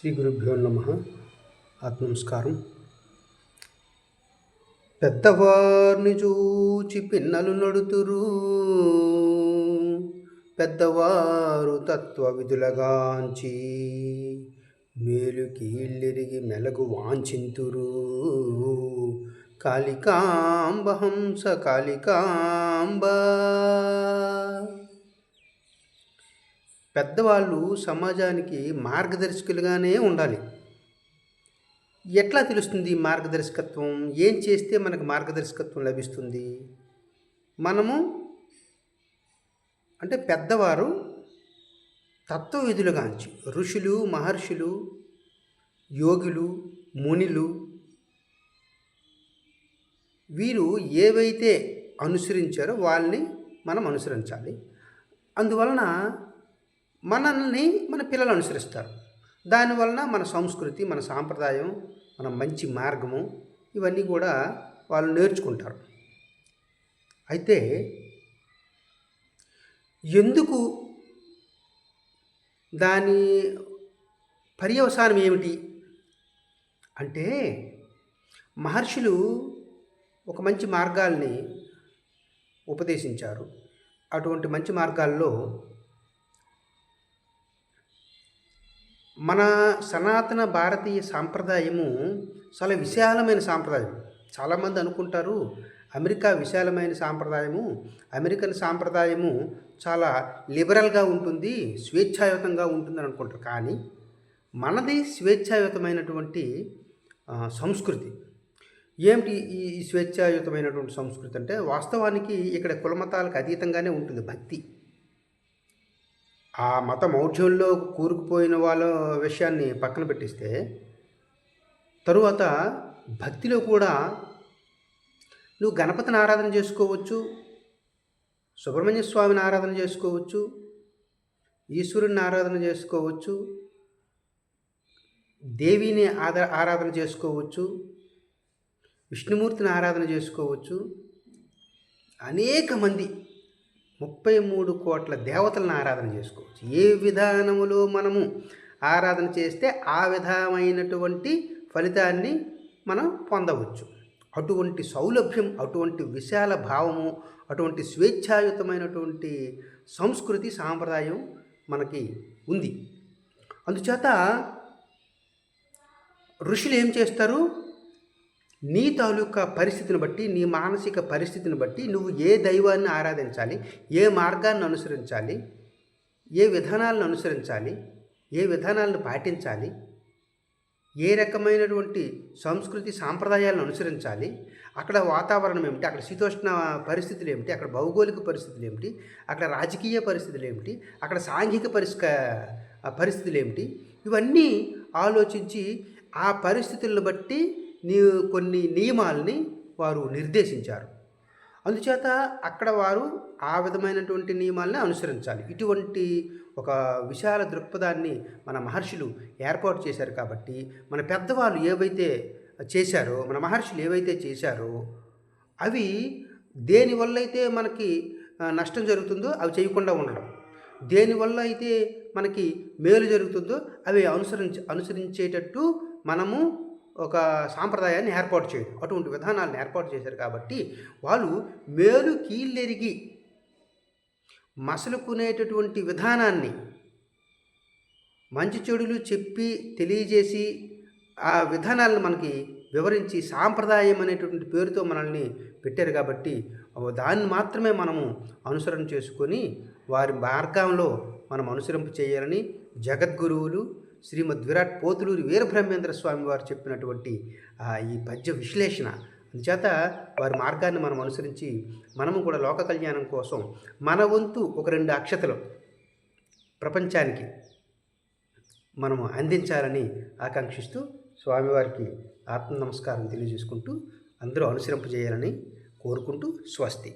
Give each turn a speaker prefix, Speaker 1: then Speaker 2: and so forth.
Speaker 1: శ్రీ గురుభ్యో నమ. ఆత్మనమస్కారం. పెద్దవారిని చూచి పిన్నలు నడుతురు. పెద్దవారు తత్వ విధులగాంచి మేలు కీళ్ళెరిగి మెలగు వాంచింతురు కాళికాంబ హంస కాళికాంబ పెద్దవాళ్ళు సమాజానికి మార్గదర్శకులుగానే ఉండాలి. ఎట్లా తెలుస్తుంది మార్గదర్శకత్వం? ఏం చేస్తే మనకు మార్గదర్శకత్వం లభిస్తుంది? మనము అంటే పెద్దవారు తత్వవిధులుగాంచి ఋషులు మహర్షులు యోగులు మునిలు వీరు ఏవైతే అనుసరించారో వాళ్ళని మనం అనుసరించాలి. అందువలన మనల్ని మన పిల్లలు అనుసరిస్తారు. దానివలన మన సంస్కృతి మన సాంప్రదాయం మన మంచి మార్గము ఇవన్నీ కూడా వాళ్ళు నేర్చుకుంటారు. అయితే ఎందుకు దాని పర్యవసానం ఏమిటి? అంటే మహర్షులు ఒక మంచి మార్గాల్ని ఉపదేశించారు. అటువంటి మంచి మార్గాల్లో మన సనాతన భారతీయ సాంప్రదాయము చాలా విశాలమైన సాంప్రదాయం. చాలామంది అనుకుంటారు అమెరికా విశాలమైన సాంప్రదాయము అమెరికన్ సాంప్రదాయము చాలా లిబరల్గా ఉంటుంది స్వేచ్ఛాయుతంగా ఉంటుందని అనుకుంటారు. కానీ మనది స్వేచ్ఛాయుతమైనటువంటి సంస్కృతి. ఏమిటి ఈ స్వేచ్ఛాయుతమైనటువంటి సంస్కృతి అంటే వాస్తవానికి ఇక్కడ కులమతాలకు అతీతంగానే ఉంటుంది భక్తి. ఆ మత మౌఢ్యంలో కూరుకుపోయిన వాళ్ళ విషయాన్ని పక్కన పెట్టిస్తే తరువాత భక్తిలో కూడా నువ్వు గణపతిని ఆరాధన చేసుకోవచ్చు సుబ్రహ్మణ్య స్వామిని ఆరాధన చేసుకోవచ్చు ఈశ్వరుని ఆరాధన చేసుకోవచ్చు దేవిని ఆదా ఆరాధన చేసుకోవచ్చు విష్ణుమూర్తిని ఆరాధన చేసుకోవచ్చు. అనేక మంది ముప్పై మూడు కోట్ల దేవతలను ఆరాధన చేసుకోవచ్చు. ఏ విధానములో మనము ఆరాధన చేస్తే ఆ విధమైనటువంటి ఫలితాన్ని మనం పొందవచ్చు. అటువంటి సౌలభ్యం అటువంటి విశాల భావము అటువంటి స్వేచ్ఛాయుతమైనటువంటి సంస్కృతి సాంప్రదాయం మనకి ఉంది. అందుచేత ఋషులు ఏం చేస్తారు? నీ తాలూకా పరిస్థితిని బట్టి నీ మానసిక పరిస్థితిని బట్టి నువ్వు ఏ దైవాన్ని ఆరాధించాలి ఏ మార్గాన్ని అనుసరించాలి ఏ విధానాలను అనుసరించాలి ఏ విధానాలను పాటించాలి ఏ రకమైనటువంటి సంస్కృతి సాంప్రదాయాలను అనుసరించాలి అక్కడ వాతావరణం ఏమిటి అక్కడ శీతోష్ణ పరిస్థితులు ఏమిటి అక్కడ భౌగోళిక పరిస్థితులు ఏమిటి అక్కడ రాజకీయ పరిస్థితులు ఏమిటి అక్కడ సాంఘిక పరిష్క పరిస్థితులు ఏమిటి ఇవన్నీ ఆలోచించి ఆ పరిస్థితులను బట్టి నీ కొన్ని నియమాల్ని వారు నిర్దేశించారు. అందుచేత అక్కడ వారు ఆ విధమైనటువంటి నియమాలని అనుసరించాలి. ఇటువంటి ఒక విశాల దృక్పథాన్ని మన మహర్షులు ఏర్పాటు చేశారు కాబట్టి మన పెద్దవాళ్ళు ఏవైతే చేశారో మన మహర్షులు ఏవైతే చేశారో అవి దేనివల్ల అయితే మనకి నష్టం జరుగుతుందో అవి చేయకుండా ఉండడం. దేనివల్ల అయితే మనకి మేలు జరుగుతుందో అవి అనుసరించ అనుసరించేటట్టు మనము ఒక సాంప్రదాయాన్ని ఏర్పాటు చేయడం. అటువంటి విధానాలను ఏర్పాటు చేశారు కాబట్టి వాళ్ళు మేలు కీళ్ళెరిగి మసలుకునేటటువంటి విధానాన్ని మంచి చెడులు చెప్పి తెలియజేసి ఆ విధానాలను మనకి వివరించి సాంప్రదాయం అనేటువంటి పేరుతో మనల్ని పెట్టారు కాబట్టి దాన్ని మాత్రమే మనము అనుసరణ చేసుకొని వారి మార్గంలో మనం అనుసరింపు చేయాలని జగద్గురువులు శ్రీమద్ విరాట్ పోతులూరి వీరబ్రహ్మేంద్ర స్వామి వారు చెప్పినటువంటి ఈ పద్య విశ్లేషణ. అందుచేత వారి మార్గాన్ని మనం అనుసరించి మనము కూడా లోక కళ్యాణం కోసం మన వంతు ఒక రెండు అక్షతలు ప్రపంచానికి మనము అందించాలని ఆకాంక్షిస్తూ స్వామివారికి ఆత్మ నమస్కారం తెలియజేసుకుంటూ అందరూ అనుసరింపజేయాలని కోరుకుంటూ స్వస్తి.